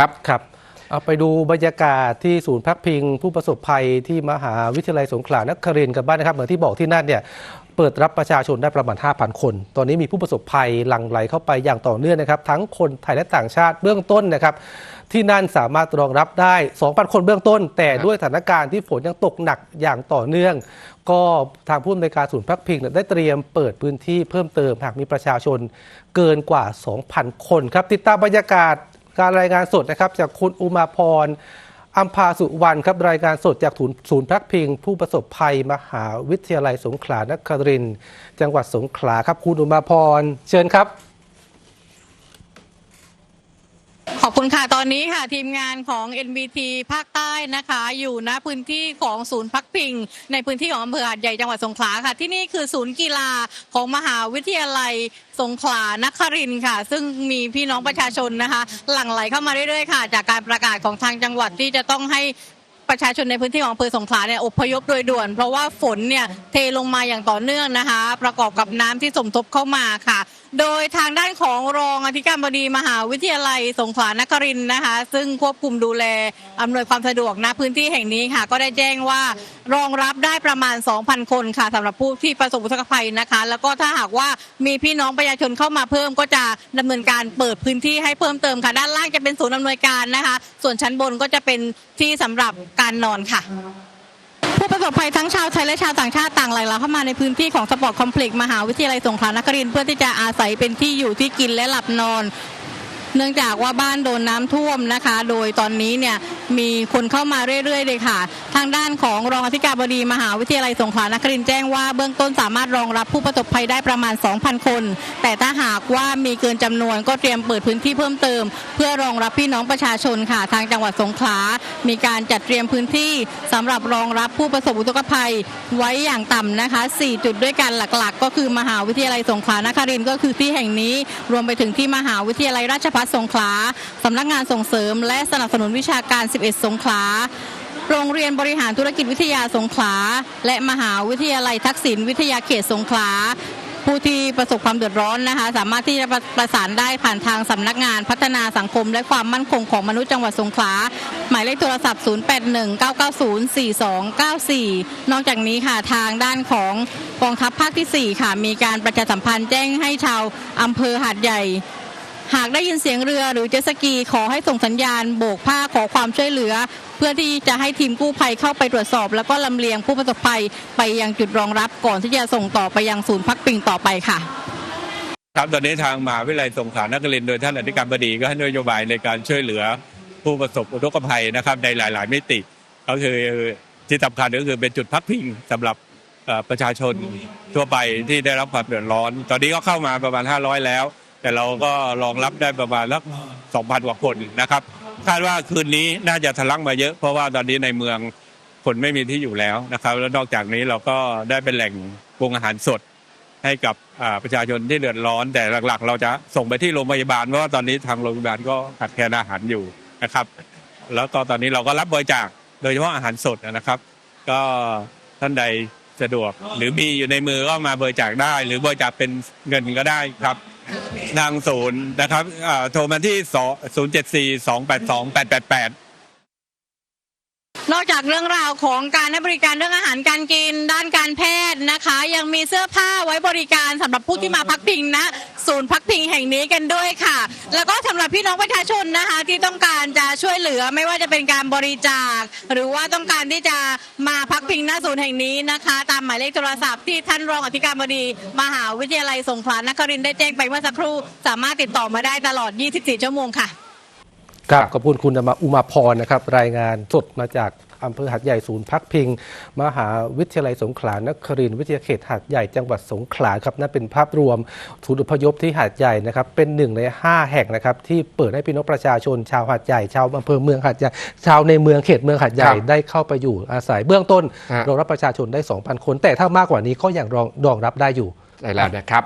ครับครับเอาไปดูบรรยากาศที่ศูนย์พักพิง ผู้ประสบภัยที่มหาวิทยาลัยสงขลานครินทร์กันบ้างนะครับเหมือนที่บอกที่นั่นเนี่ยเปิดรับประชาชนได้ประมาณ 5,000 คน ตอนนี้มีผู้ประสบภัยหลั่งไหลเข้าไปอย่างต่อเนื่องนะครับ ทั้งคนไทยและต่างชาติเบื้องต้นนะครับ ที่นั่นสามารถรองรับได้ 2,000 คนเบื้องต้น แต่ด้วยสถานการณ์ที่ฝนยังตกหนักอย่างต่อเนื่อง ก็ทางผู้อำนวยการศูนย์พักพิงได้เตรียมเปิดพื้นที่เพิ่มเติมหากมีประชาชนเกินกว่า 2,000 คนครับติดตามบรรยากาศ การรายงานสดนะครับจากคุณอุมาพรอัมพาสุวรรณครับรายงานสดจากศูนย์พักพิง ผู้ประสบภัยมหาวิทยาลัยสงขลานครินทร์จังหวัดสงขลาครับคุณอุมาพรเชิญครับ ข อบคุณค่ะ ตอนนี้ค่ะทีมงานของ NBT ภาคใต้นะคะ อยู่ณพื้นที่ของศูนย์พักพิง ในพื้นที่ของอำเภอหาดใหญ่จังหวัดสงขลาค่ะ ที่นี่คือศูนย์กีฬาของมหาวิทยาลัยสงขลานครินทร์ค่ะ ซึ่งมีพี่น้องประชาชนนะคะ หลั่งไหลเข้ามาเรื่อยๆค่ะ จากการประกาศของทางจังหวัดที่จะต้องให้ ประชาชนในพื้นที่ของอำเภอสงขลาเนี่ยอพยพโดยด่วน เพราะว่าฝนเนี่ยเทลงมาอย่างต่อเนื่องนะคะ ประกอบกับน้ำที่สมทบเข้ามาค่ะ โดยทางด้านของรองอธิการบดีมหาวิทยาลัยสงขลานครินนะคะ ซึ่งควบคุมดูแลอำนวยความสะดวกณพื้นที่แห่งนี้ค่ะ ก็ได้แจ้งว่ารองรับได้ประมาณ 2,000 คนค่ะสำหรับผู้ที่ประสบอุทกภัยนะคะ แล้วก็ถ้าหากว่ามีพี่น้องประชาชนเข้ามาเพิ่มก็จะดำเนินการเปิดพื้นที่ให้เพิ่มเติมค่ะ ด้านล่างจะเป็นศูนย์อำนวยการนะคะ ส่วนชั้นบนก็จะเป็นที่สำหรับการนอนค่ะ ผู้ประสบภัยทั้งชาวไทยและชาวต่างชาติต่างไหลหลาเข้ามาในพื้นที่ของสปอร์ตคอมเพล็กซ์มหาวิทยาลัยสงขลานครินทร์เพื่อที่จะอาศัยเป็นที่อยู่ที่กินและหลับนอน เนื่องจากว่าบ้านโดนน้ำท่วมนะคะ โดยตอนนี้เนี่ยมีคนเข้ามาเรื่อยๆเลยค่ะ ทางด้านของรองอธิการบดีมหาวิทยาลัยสงขลานครินทร์แจ้งว่าเบื้องต้นสามารถรองรับผู้ประสบภัยได้ประมาณ 2,000 คน แต่ถ้าหากว่ามีเกินจำนวนก็เตรียมเปิดพื้นที่เพิ่มเติม เพื่อรองรับพี่น้องประชาชนค่ะ ทางจังหวัดสงขลา มีการจัดเตรียมพื้นที่สำหรับรองรับผู้ประสบอุทกภัยไว้อย่างต่ำนะคะ 4 จุดด้วยกันหลักๆ ก็คือมหาวิทยาลัยสงขลานครินทร์ก็คือที่แห่งนี้ รวมไปถึงที่มหาวิทยาลัยราชภัฏสงขลาสำนักงานส่งเสริม และสนับสนุนวิชาการ 11 สงขลาโรงเรียนบริหารธุรกิจวิทยาสงขลา และมหาวิทยาลัยทักษิณวิทยาเขตสงขลาผู้ที่ประสบความเดือดร้อนนะคะ สามารถที่จะประสานได้ผ่านทางสำนักงานพัฒนาสังคม และความมั่นคงของมนุษย์จังหวัดสงขลา หมายเลขโทรศัพท์ 0819904294 นอกจากนี้ค่ะทางด้านของกองทัพภาคที่ 4 ค่ะ มีการประชาสัมพันธ์แจ้งให้ชาวอำเภอหาดใหญ่ หากได้ยินเสียงเรือหรือเจสกีขอให้ส่งสัญญาณโบกผ้าขอความช่วยเหลือ เพื่อที่จะให้ทีมกู้ภัยเข้าไปตรวจสอบ แล้วก็ลำเลียงผู้ประสบภัยไปยังจุดรองรับก่อนที่จะส่งต่อไปยังศูนย์พักพิงต่อไปค่ะครับตอนนี้ทางมหาวิทยาลัยสงขลานครินทร์โดยท่านอธิการบดีก็ให้นโยบายในการช่วยเหลือผู้ประสบอุทกภัยนะครับในหลาย ๆ มิติ ก็คือที่สำคัญก็คือเป็นจุดพักพิงสำหรับประชาชนทั่วไปที่ได้รับความเดือดร้อน ตอนนี้ก็เข้ามาประมาณ 500 แล้ว แต่เราก็รองรับได้ประมาณสัก2,000กว่าคนนะครับคาดว่าคืนนี้น่าจะทะลักมาเยอะ เพราะว่าตอนนี้ในเมืองคนไม่มีที่อยู่แล้วนะครับ แล้วนอกจากนี้เราก็ได้เป็นแหล่งปรุงอาหารสดให้กับประชาชนที่เดือดร้อน แต่หลักๆ เราจะส่งไปที่โรงพยาบาลเพราะว่าตอนนี้ทางโรงพยาบาลก็ขาดแคลนอาหารอยู่นะครับ แล้วก็ตอนนี้เราก็รับบริจาคโดยเฉพาะอาหารสดนะครับ ก็ท่านใดสะดวก หรือมีอยู่ในมือก็มาบริจาคได้ หรือบริจาคเป็นเงินก็ได้ครับ ทางศูนย์นะครับโทรมาที่ 0 7 4 2 8 2 8 8 8 นอกจากเรื่องราวของการให้บริการเรื่องอาหารการกิน ด้านการแพทย์นะคะ ยังมีเสื้อผ้าไว้บริการสำหรับผู้ที่มาพักพิงนะศูนย์พักพิงแห่งนี้กันด้วยค่ะ แล้วก็สำหรับพี่น้องประชาชนนะคะ ที่ต้องการจะช่วยเหลือไม่ว่าจะเป็นการบริจาค หรือว่าต้องการที่จะมาพักพิงณศูนย์แห่งนี้นะคะ ตามหมายเลขโทรศัพท์ที่ท่านรองอธิการบดี มหาวิทยาลัยสงขลานครินทร์ได้แจ้งไปเมื่อสักครู่ สามารถติดต่อมาได้ตลอด 24 ชั่วโมงค่ะ ครับขอบคุณคุณอุมาพรนะครับ รายงานสดมาจากอำเภอหัดใหญ่ศูนย์พักพิง มหาวิทยาลัยสงขลานครินทร์วิทยาเขตหัดใหญ่จังหวัดสงขลาครับนั่นเป็นภาพรวมศูนย์อพยพที่หัดใหญ่นะครับ เป็นหนึ่งใน 5 แห่งนะครับ ที่เปิดให้พี่น้องประชาชน ชาวหัดใหญ่ชาวอำเภอเมืองหัดใหญ่ชาวในเมืองเขตเมืองหัดใหญ่ครับได้เข้าไปอยู่อาศัยเบื้องต้นฮะรองรับประชาชนได้ 2,000 คน แต่ถ้ามากกว่านี้ก็ยังรองรองรับได้อยู่ได้แล้วนะครับ